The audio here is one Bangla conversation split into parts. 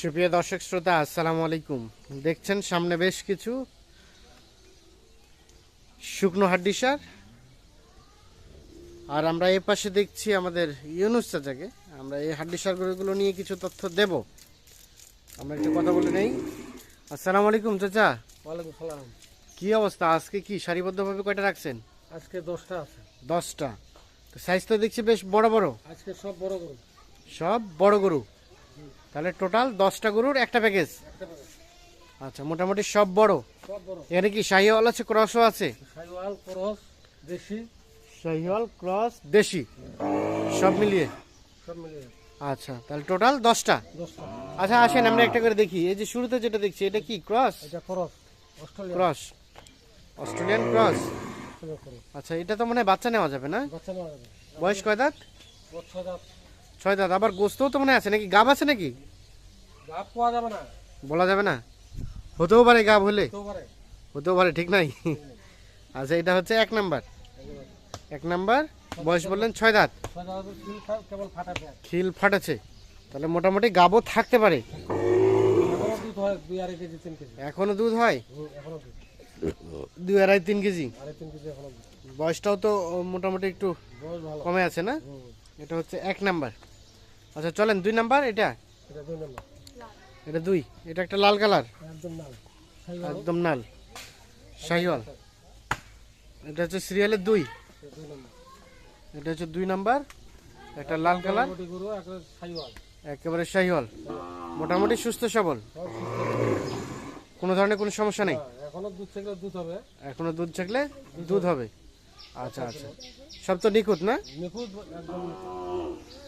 সুপ্রিয় দর্শক শ্রোতা আসসালামু আলাইকুম। দেখছেন সামনে বেশ কিছু শুকনো হাড্ডি সার। আর আমরা এ পাশে দেখছি আমাদের ইউনুস চাচাকে। আমরা এই হাড্ডি সারগুলো নিয়ে কিছু তথ্য দেব। আমরা একটু কথা বলে নেই। আসসালামু আলাইকুম চাচা। ওয়ালাইকুম সালাম। কি অবস্থা? আজকে কি সারিবদ্ধভাবে কয়টা রাখছেন? আজকে দশটা আছে। দশটা। তো সাইজ তো দেখছি বেশ বড় বড়। আজকে সব বড় গরু। সব বড় গরু। তাহলে টোটাল দশটা গরুর একটা প্যাকেজ? আচ্ছা মোটামুটি সব বড়? এখানে কি শাহিওয়াল আছে ক্রসও আছে? সাইওয়াল করস দেশি। শাহিওয়াল ক্রস দেশি? সব মিলিয়ে? সব মিলিয়ে। আচ্ছা তাহলে টোটাল দশটা? আচ্ছা আসেন আমরা একটা করে দেখি। এই যে শুরুতে যেটা দেখছি এটা কি ক্রস? করস অস্ট্রেলিয়া ক্রস। Australian cross. আচ্ছা এটা তো মনে বাচ্চা নেওয়া যাবে না? বয়স কয় দাঁত। ছয় দাঁত আবার গোস্তও তো মনে আছে নাকি? গাব আছে নাকি? গাপ পাওয়া যাবে না। বলা যাবে না? হতেও পারে গাব হলে। হতেও পারে। ঠিক নাই? আচ্ছা এটা হচ্ছে এক নাম্বার। এক নাম্বার বয়স বললেন ছয় দাঁত। খিল ফাটেছে। তাহলে মোটামুটি গাবও থাকতে পারে। এখনও দুধ হয় দুই আড়াই তিন কেজি। বয়সটাও তো মোটামুটি একটু কমে আছে না? এটা হচ্ছে এক নাম্বার। আচ্ছা চলেন দুই নাম্বার এটা? এটা দুই নম্বর। এটা দুই এটা একটা লাল কালার? একদম লাল। একদম নাল শাহিওয়াল? এটা হচ্ছে সিরিয়ালের দুই। এটা হচ্ছে দুই নাম্বার একটা লাল কালার। একেবারে শাহিওয়াল। মোটামুটি সুস্থ সবল। কোনো ধরনের কোনো সমস্যা নেই? হ্যাঁ, এখনও দুধ থেকে দুধ হবে। এখনও দুধ থাকলে দুধ হবে। আচ্ছা আচ্ছা। সব তো নিখুঁত না? নিখুঁত একদম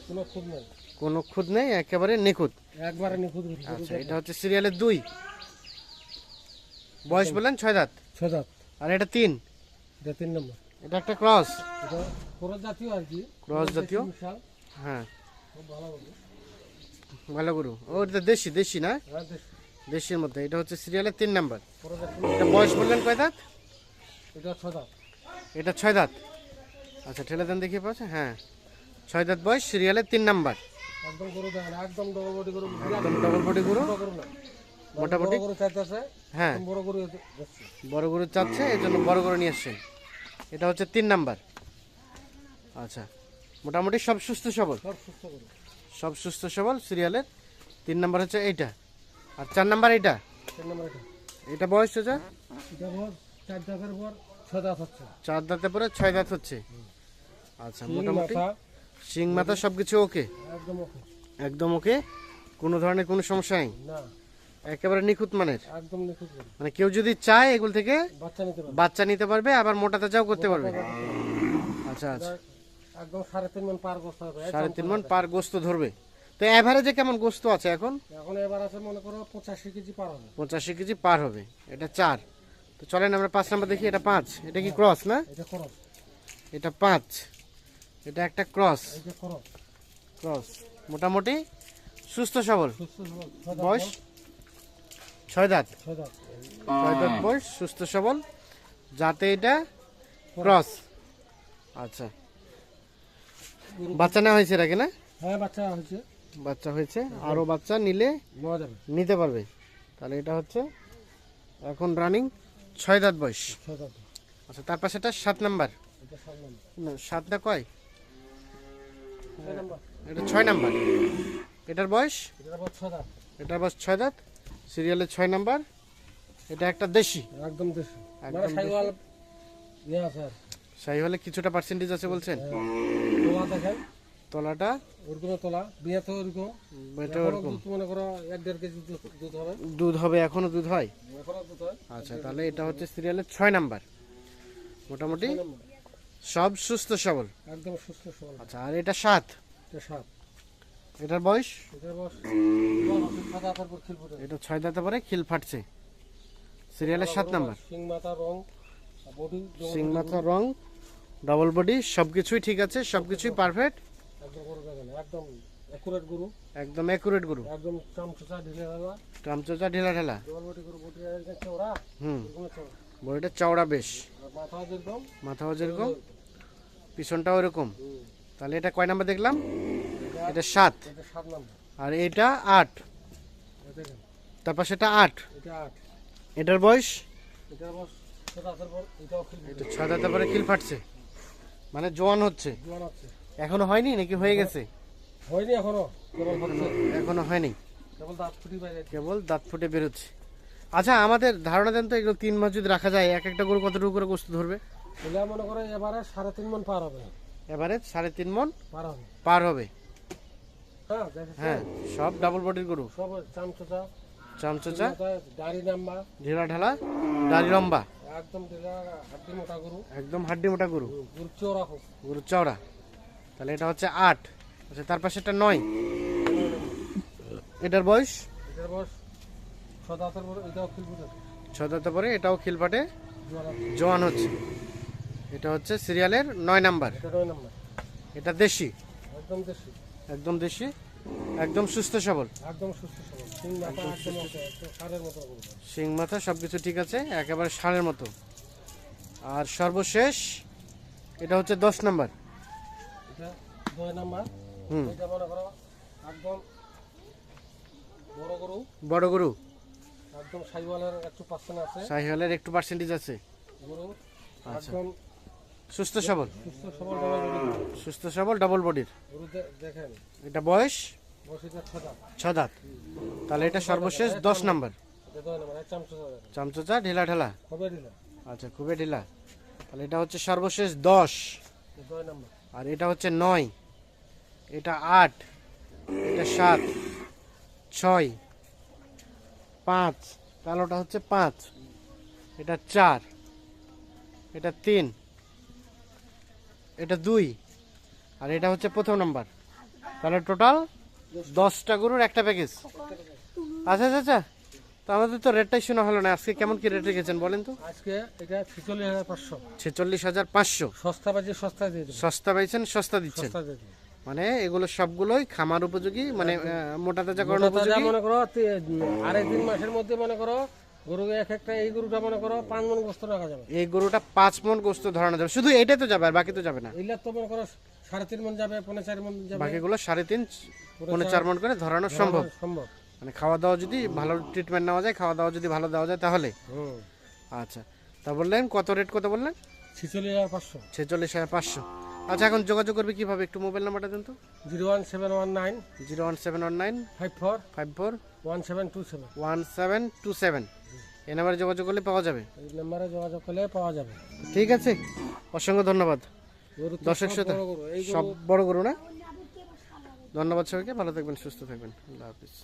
কোনো খুঁত নেই। কোনো খুঁত নেই একেবারে নিখুঁত। একবারে নিখুঁত আচ্ছা এটা হচ্ছে সিরিয়ালের দুই। বয়স বললেন ছয় দাঁত? ছয় দাঁত। আর এটা তিন? এটা তিন নম্বর। এটা একটা ক্রস। এটা খরচ জাতীয় আর কি। ক্রস জাতীয় হ্যাঁ। ভালো গরু। ও এটা দেশি দেশি না? হ্যাঁ দেশির মধ্যে। এটা হচ্ছে সিরিয়ালের তিন নাম্বার। এটা বয়স বললেন কয় দাঁত? এটা ছয় দাঁত। এটা ছয় দাঁত। আচ্ছা ঠেলে দেন দেখিয়ে পাচ্ছে হ্যাঁ। ছয় দাঁত বয়স সিরিয়ালের তিন নাম্বার। একদম গরু দেখেন একদম ডবল বডি গরু। একদম ডবল বডি গরু? ছোট গরু না। মোটামুটি? বড় গরু চাইতেছে হ্যাঁ। বড় গরু যাচ্ছে বড় গরু চাচ্ছে এই জন্য বড় গরু নিয়ে আসছেন এটা হচ্ছে তিন নাম্বার। আচ্ছা মোটামুটি সব সুস্থ সবল? সব সুস্থ সবল সিরিয়ালের তিন নাম্বার হচ্ছে এইটা। আর চার নাম্বার এইটা? এটা বয়স চার দাঁতের পর ছয় দাঁত হচ্ছে। চার দাঁতে পরে ছয় দাঁত হচ্ছে। আচ্ছা মোটামুটি শিং মাথা সব কিছু ওকে একদম ওকে একদম ওকে কোনো ধরনের কোনো সমস্যা নেই? না। একেবারে নিখুঁত মানের? একদম নিখুঁত মানে কেউ যদি চায় এগুলো থেকে বাচ্চা নিতে পারবে। বাচ্চা নিতে পারবে আবার মোটা তাজাও করতে পারবে। আচ্ছা আচ্ছা। একদম সাড়ে তিন মন পার হবে সাড়ে তিন মন পার গোস্ত ধরবে। তো কেমন গোস্ত আছে এখন? এখন এবার আছে মনে করো পঁচাশি কেজি পার হবে। পঁচাশি কেজি পার হবে এটা চার। তো চলেন আমরা পাঁচ নাম্বার দেখি এটা পাঁচ। এটা কি ক্রস না? এটা পাঁচ। এটা একটা ক্রস। ক্রস। মোটামুটি সুস্থ সবল। বয়স? ছয় দাঁত। ছয় দাঁত। বয়স সুস্থ সবল। যাতে এটা ক্রস। আচ্ছা। বাচ্চা নেওয়া হয়েছে এর না? হ্যাঁ বাচ্চা হয়েছে। বাচ্চা হয়েছে। আরও বাচ্চা নিলে নিতে পারবে। তাহলে এটা হচ্ছে এখন রানিং ছয় দাঁত বয়স। আচ্ছা তার পাশে এটা সাত নাম্বার। এটা সাত নম্বর। না, সাত কয়? এটা ছয় নাম্বার। এটার বয়স? এটার বয়স ছয় দাঁত। সিরিয়ালের ছয় নাম্বার। এটা একটা দেশি। একদম দেশি। মানে ইয়ে সাই হলে কিছুটা পার্সেন্টেজ আছে বলছেন? তলাটা? ওরকম তোলা। বিয়ে তো ওরকম। এটা ওরকম। মনে করো এক দেড় কেজি দুধ হবে। দুধ হবে এখনও দুধ হয়? এখনও দুধ হয়। আচ্ছা তাহলে এটা হচ্ছে সিরিয়ালের ছয় নাম্বার। মোটামুটি। সব সুস্থ সবল। একদম সুস্থ সবল। আচ্ছা আর এটা সাত? এটা সাত। এটার বয়স? এটার বয়স এটা ছয় দাঁতে পরে খিল ফাটছে। সিরিয়ালের সাত নাম্বার। সিং মাথা রং বডি সিং মাথা রং ডবল বডি সব কিছুই ঠিক আছে সব কিছুই পারফেক্ট একদম একদম একুরেট গরু। একদম অ্যাকুরেট গরু। একদম চামচা ঢিলে চামচোচা ঢিলা ঢেলা। জল বটি গরু বটি চওড়া হুম। বডিটা চওড়া বেশ। মাথা যেরকম মাথাও যেরকম পিছনটাও এরকম। তাহলে এটা কয় নাম্বার দেখলাম? এটা সাত। আর এটা আট। তারপর সেটা আট। এটার বয়স? এটা ছয় দাঁতের পর খিল ফাটছে। মানে জোয়ান হচ্ছে। এখনও হয়নি নাকি হয়ে গেছে? হয়নি এখনও। এখনও হয়নি। কেবল দাঁত কেবল দাঁত ফুটে বেরোচ্ছে। আচ্ছা আমাদের ধারণা দেন তো এগুলো তিন মাস যদি রাখা যায়। এক একটা গরু কতটুকু করে গোস্ত ধরবে? এগুলা মনে করে এবারে সাড়ে তিন মন পার হবে। এবারে সাড়ে তিন মন পার হবে। পার হবে। হ্যাঁ হ্যাঁ সব ডাবল বডির গরু? সব চামচোচা। চামচোচা? দাড়ি নাম্বা ঢিলা ঢালা দাড়ি লম্বা? একদম হাড্ডি মোটা গরু। একদম হাড্ডি মোটা গরু? গরু চোরা গরু চওড়া। তাহলে এটা হচ্ছে আট। আচ্ছা তার পাশে এটা নয়। এটার বয়স? এটার বয়স ছ দাঁতের পর এটাও ছয় পরে এটাও খিলপাটে। জোয়ান হচ্ছে। এটা হচ্ছে সিরিয়ালের নয় নাম্বার। এটা নয় নাম্বার। এটা দেশি। একদম দেশি। একদম দেশি একদম সুস্থ সবল। একদম সুস্থ সবল। তিন মাথা মাথা সবকিছু ঠিক আছে একেবারে সারের মতো। আর সর্বশেষ এটা হচ্ছে দশ নাম্বার। হুম। বড় গরু। একদম সাইওয়ালের একটু পার্সেন্ট আছে। সাহিওয়ালের একটু পার্সেন্টেজ আছে। আচ্ছা। সুস্থ সবল। সুস্থ সবল ডবল বডির। এটা বয়স? ছ দাঁত। তাহলে এটা সর্বশেষ দশ নাম্বার। চামচোচা ঢিলা ঢালা? আচ্ছা খুবই ঢিলা। তাহলে এটা হচ্ছে সর্বশেষ দশ। আর এটা হচ্ছে নয়। এটা আট। এটা সাত। ছয়। পাঁচ। কালোটা হচ্ছে পাঁচ। এটা চার। এটা তিন। এটা দুই। আর এটা হচ্ছে প্রথম নাম্বার। তাহলে টোটাল দশটা গরুর একটা প্যাকেজ আচ্ছা আচ্ছা আচ্ছা। তো আমাদের তো রেটটাই শোনা হলো না। আজকে কেমন কি রেট রেখেছেন বলেন তো? আজকে এটা ছেচল্লিশ হাজার পাঁচশো। ছেচল্লিশ হাজার পাঁচশো। সস্তা বাজে সস্তা দিয়ে সস্তা পাইছেন সস্তা দিচ্ছেন। মানে এগুলো সবগুলোই খামার উপযোগী মানে মোটা তাজাকরণ মোটা উপযোগী। মনে করো আড়াই তিন মাসের মধ্যে মনে করো গরু এক একটা এই গরুটা মনে করো পাঁচ মন গোস্ত রাখা যাবে। এই গরুটা পাঁচ মন গোস্ত ধরানো যাবে। শুধু এটাই তো যাবে আর বাকি তো যাবে না। এইগুলা তো মনে করো সাড়ে তিন মন যাবে পনেরো চার মন যাবে। বাকিগুলো সাড়ে তিন পৌনে চার মন করে ধরানো সম্ভব। সম্ভব। মানে খাওয়া দাওয়া যদি ভালো ট্রিটমেন্ট নেওয়া যায় খাওয়া দাওয়া যদি ভালো দেওয়া যায় তাহলে। আচ্ছা তা বললেন কত রেট কত বললেন? ছিচল্লিশ হাজার পাঁচশো। ছেচল্লিশ হাজার পাঁচশো। আচ্ছা এখন যোগাযোগ করবে কীভাবে? একটু মোবাইল নাম্বারটা দেন তো। Zero one seven one nine zero one seven one nine five four five four one seven two seven one seven two seven এই নাম্বারে যোগাযোগ করলে পাওয়া যাবে। এই নাম্বারে যোগাযোগ করলে পাওয়া যাবে। ঠিক আছে? অসংখ্য ধন্যবাদ। দর্শক শ্রোতা এই সব বড় গরু না? ধন্যবাদ সবাইকে ভালো থাকবেন সুস্থ থাকবেন। আল্লাহ হাফিজ।